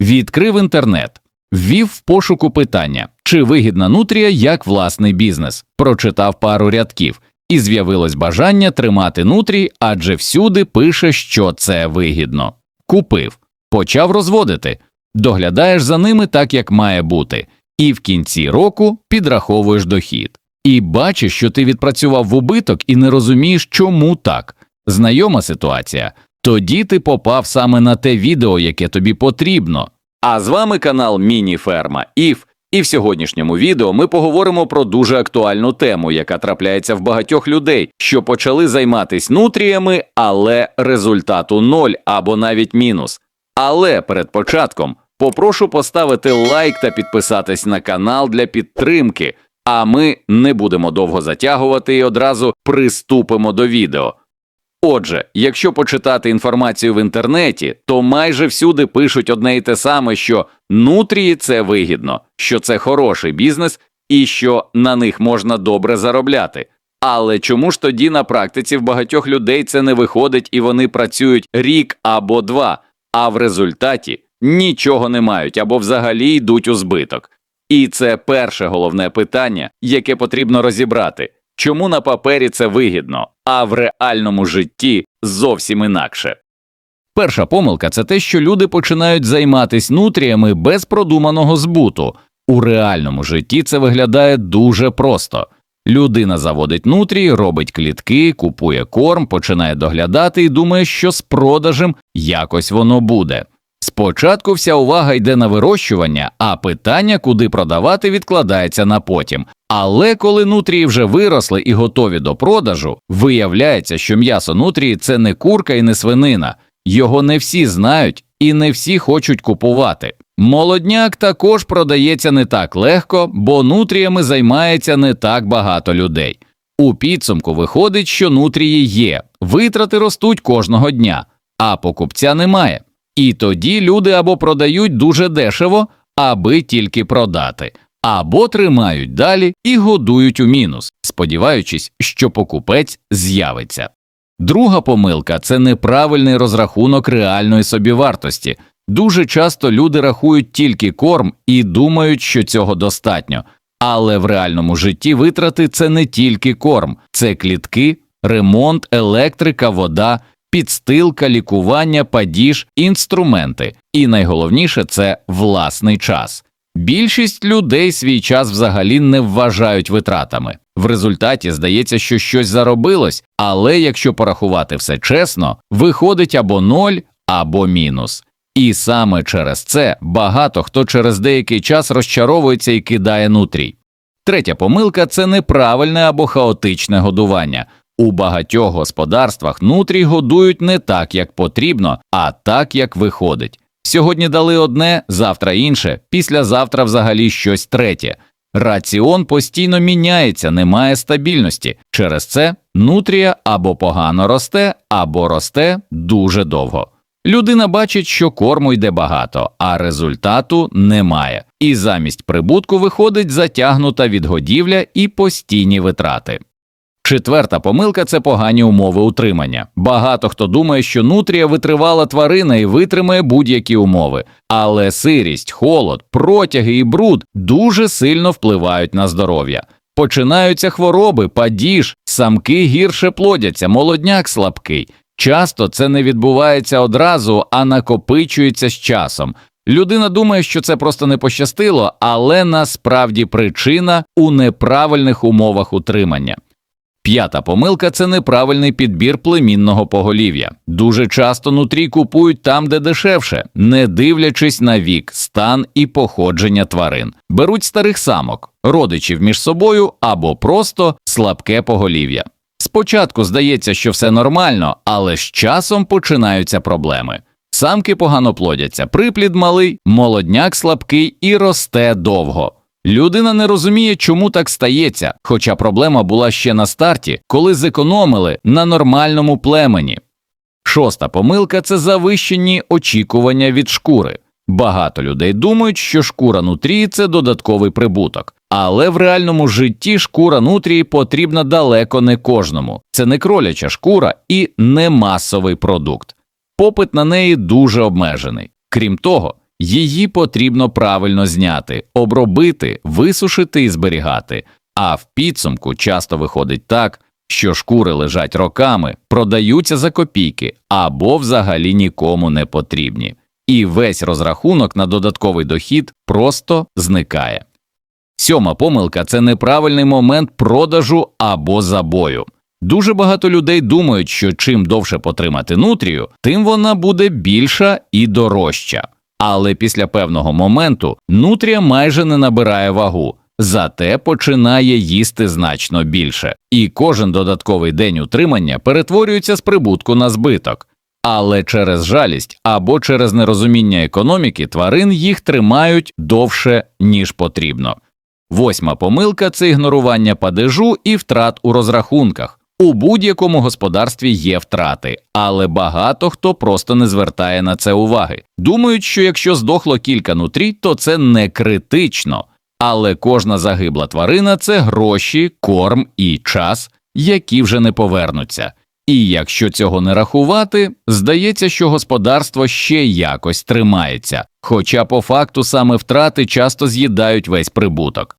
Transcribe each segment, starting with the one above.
Відкрив інтернет, ввів в пошуку питання, чи вигідна нутрія як власний бізнес, прочитав пару рядків, і з'явилось бажання тримати нутрій, адже всюди пише, що це вигідно. Купив, почав розводити, доглядаєш за ними так, як має бути, і в кінці року підраховуєш дохід. І бачиш, що ти відпрацював в убиток і не розумієш, чому так. Знайома ситуація. Тоді ти попав саме на те відео, яке тобі потрібно. А з вами канал Міні-Ферма Іф, і в сьогоднішньому відео ми поговоримо про дуже актуальну тему, яка трапляється в багатьох людей, що почали займатися нутріями, але результату ноль або навіть мінус. Але перед початком попрошу поставити лайк та підписатись на канал для підтримки. А ми не будемо довго затягувати і одразу приступимо до відео. Отже, якщо почитати інформацію в інтернеті, то майже всюди пишуть одне й те саме, що нутрії це вигідно, що це хороший бізнес і що на них можна добре заробляти. Але чому ж тоді на практиці в багатьох людей це не виходить і вони працюють рік або два, а в результаті нічого не мають або взагалі йдуть у збиток? І це перше головне питання, яке потрібно розібрати. Чому на папері це вигідно, а в реальному житті зовсім інакше? Перша помилка це те, що люди починають займатися нутріями без продуманого збуту. У реальному житті це виглядає дуже просто. Людина заводить нутрії, робить клітки, купує корм, починає доглядати і думає, що з продажем якось воно буде. Спочатку вся увага йде на вирощування, а питання, куди продавати, відкладається на потім. Але коли нутрії вже виросли і готові до продажу, виявляється, що м'ясо нутрії це не курка і не свинина, його не всі знають і не всі хочуть купувати. Молодняк також продається не так легко, бо нутріями займається не так багато людей. У підсумку виходить, що нутрії є, витрати ростуть кожного дня, а покупця немає. І тоді люди або продають дуже дешево, аби тільки продати, або тримають далі і годують у мінус, сподіваючись, що покупець з'явиться. Друга помилка це неправильний розрахунок реальної собівартості. Дуже часто люди рахують тільки корм і думають, що цього достатньо, але в реальному житті витрати це не тільки корм, це клітки, ремонт, електрика, вода, підстилка, лікування, падіж, інструменти, і найголовніше це власний час. Більшість людей свій час взагалі не вважають витратами. В результаті здається, що щось заробилось, але якщо порахувати все чесно, виходить або ноль, або мінус. І саме через це багато хто через деякий час розчаровується і кидає нутрій. Третя помилка це неправильне або хаотичне годування. У багатьох господарствах нутрій годують не так, як потрібно, а так, як виходить. Сьогодні дали одне, завтра інше, післязавтра взагалі щось третє. Раціон постійно міняється, немає стабільності. Через це нутрія або погано росте, або росте дуже довго. Людина бачить, що корму йде багато, а результату немає, і замість прибутку виходить затягнута відгодівля і постійні витрати. Четверта помилка це погані умови утримання. Багато хто думає, що нутрія витривала тварина і витримає будь-які умови, але сирість, холод, протяги і бруд дуже сильно впливають на здоров'я. Починаються хвороби, падіж, самки гірше плодяться, молодняк слабкий. Часто це не відбувається одразу, а накопичується з часом. Людина думає, що це просто не пощастило, але насправді причина у неправильних умовах утримання. П'ята помилка це неправильний підбір племінного поголів'я. Дуже часто нутрі купують там, де дешевше, не дивлячись на вік, стан і походження тварин. Беруть старих самок, родичів між собою або просто слабке поголів'я. Спочатку здається, що все нормально, але з часом починаються проблеми. Самки погано плодяться, приплід малий, молодняк слабкий і росте довго. Людина не розуміє, чому так стається, хоча проблема була ще на старті, коли зекономили на нормальному племені. Шоста помилка це завищені очікування від шкури. Багато людей думають, що шкура нутрії це додатковий прибуток, але в реальному житті шкура нутрії потрібна далеко не кожному. Це не кроляча шкура і не масовий продукт. Попит на неї дуже обмежений. Крім того, Її потрібно правильно зняти, обробити, висушити і зберігати. А в підсумку часто виходить так, що шкури лежать роками, продаються за копійки або взагалі нікому не потрібні, і весь розрахунок на додатковий дохід просто зникає. Сьома помилка це неправильний момент продажу або забою. Дуже багато людей думають, що чим довше потримати нутрію, тим вона буде більша і дорожча. Але після певного моменту нутрія майже не набирає вагу, зате починає їсти значно більше, і кожен додатковий день утримання перетворюється з прибутку на збиток. Але через жалість або через нерозуміння економіки тварин їх тримають довше, ніж потрібно. Восьма помилка це ігнорування падежу і втрат у розрахунках. У будь-якому господарстві є втрати, але багато хто просто не звертає на це уваги. Думають, що якщо здохло кілька нутрій, то це не критично. Але кожна загибла тварина це гроші, корм і час, які вже не повернуться. І якщо цього не рахувати, здається, що господарство ще якось тримається, хоча по факту саме втрати часто з'їдають весь прибуток.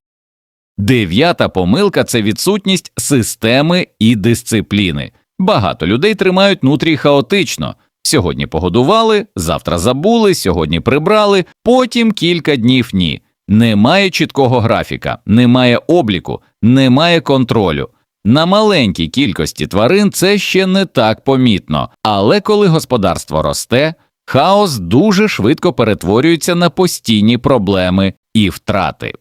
Дев'ята помилка це відсутність системи і дисципліни. Багато людей тримають нутрій хаотично. Сьогодні погодували, завтра забули, сьогодні прибрали, потім кілька днів ні. Немає чіткого графіка, немає обліку, немає контролю. На маленькій кількості тварин це ще не так помітно, але коли господарство росте, хаос дуже швидко перетворюється на постійні проблеми і втрати.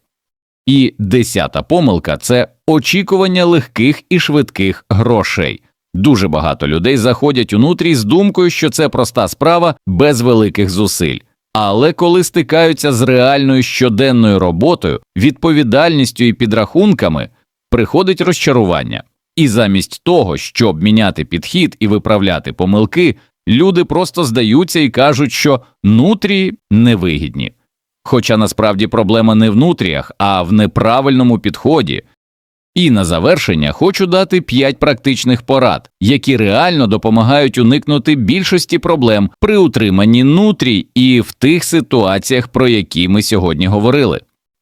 І десята помилка це очікування легких і швидких грошей. Дуже багато людей заходять у нутрій з думкою, що це проста справа без великих зусиль. Але коли стикаються з реальною щоденною роботою, відповідальністю і підрахунками, приходить розчарування. І замість того, щоб міняти підхід і виправляти помилки, люди просто здаються і кажуть, що нутрії невигідні. Хоча насправді проблема не в нутріях, а в неправильному підході. І на завершення хочу дати 5 практичних порад, які реально допомагають уникнути більшості проблем при утриманні нутрій і в тих ситуаціях, про які ми сьогодні говорили.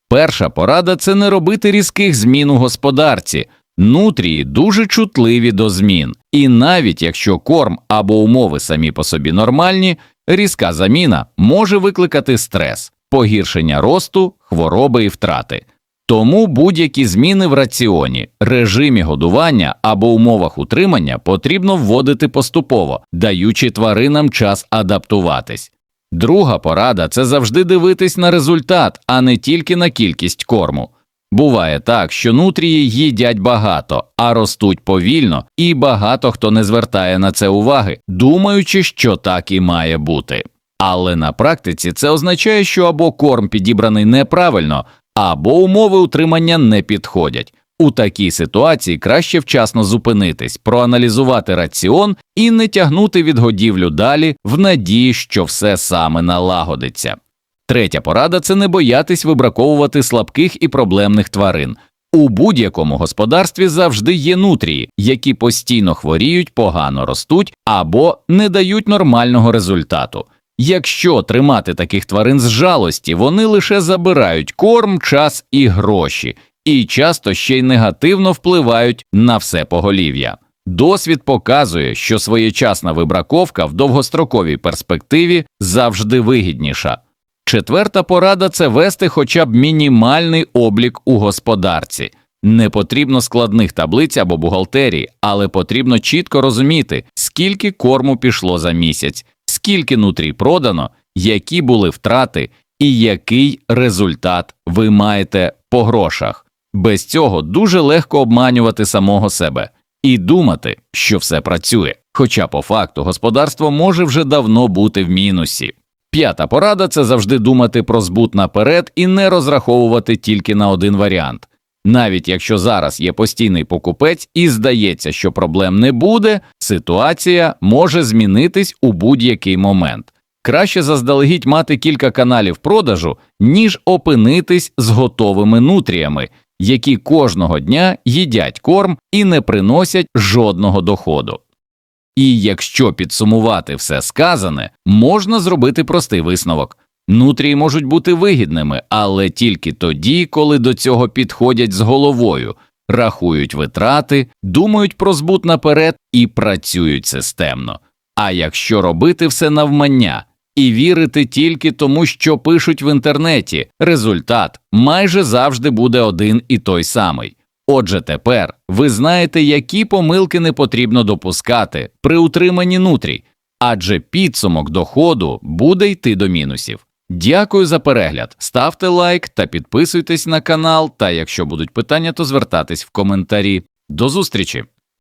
Перша порада це не робити різких змін у господарці. Нутрії дуже чутливі до змін, і навіть якщо корм або умови самі по собі нормальні, різка заміна може викликати стрес, погіршення росту, хвороби і втрати. Тому будь-які зміни в раціоні, режимі годування або умовах утримання потрібно вводити поступово, даючи тваринам час адаптуватись. Друга порада це завжди дивитись на результат, а не тільки на кількість корму. Буває так, що нутрії їдять багато, а ростуть повільно, і багато хто не звертає на це уваги, думаючи, що так і має бути. Але на практиці це означає, що або корм підібраний неправильно, або умови утримання не підходять. У такій ситуації краще вчасно зупинитись, проаналізувати раціон і не тягнути відгодівлю далі в надії, що все саме налагодиться. Третя порада це не боятись вибраковувати слабких і проблемних тварин. У будь-якому господарстві завжди є нутрії, які постійно хворіють, погано ростуть або не дають нормального результату. Якщо тримати таких тварин з жалості, вони лише забирають корм, час і гроші, і часто ще й негативно впливають на все поголів'я. Досвід показує, що своєчасна вибраковка в довгостроковій перспективі завжди вигідніша. Четверта порада це вести хоча б мінімальний облік у господарці. Не потрібно складних таблиць або бухгалтерії, але потрібно чітко розуміти, скільки корму пішло за місяць, скільки нутрій продано, які були втрати і який результат ви маєте по грошах. Без цього дуже легко обманювати самого себе і думати, що все працює. Хоча по факту господарство може вже давно бути в мінусі. П'ята порада це завжди думати про збут наперед і не розраховувати тільки на один варіант. Навіть якщо зараз є постійний покупець і здається, що проблем не буде, ситуація може змінитись у будь-який момент. Краще заздалегідь мати кілька каналів продажу, ніж опинитись з готовими нутріями, які кожного дня їдять корм і не приносять жодного доходу. І якщо підсумувати все сказане, можна зробити простий висновок. Нутрії можуть бути вигідними, але тільки тоді, коли до цього підходять з головою, рахують витрати, думають про збут наперед і працюють системно. А якщо робити все навмання і вірити тільки тому, що пишуть в інтернеті, результат майже завжди буде один і той самий. Отже, тепер ви знаєте, які помилки не потрібно допускати при утриманні нутрій, адже підсумок доходу буде йти до мінусів. Дякую за перегляд. Ставте лайк та підписуйтесь на канал. Та якщо будуть питання, то звертатись в коментарі. До зустрічі!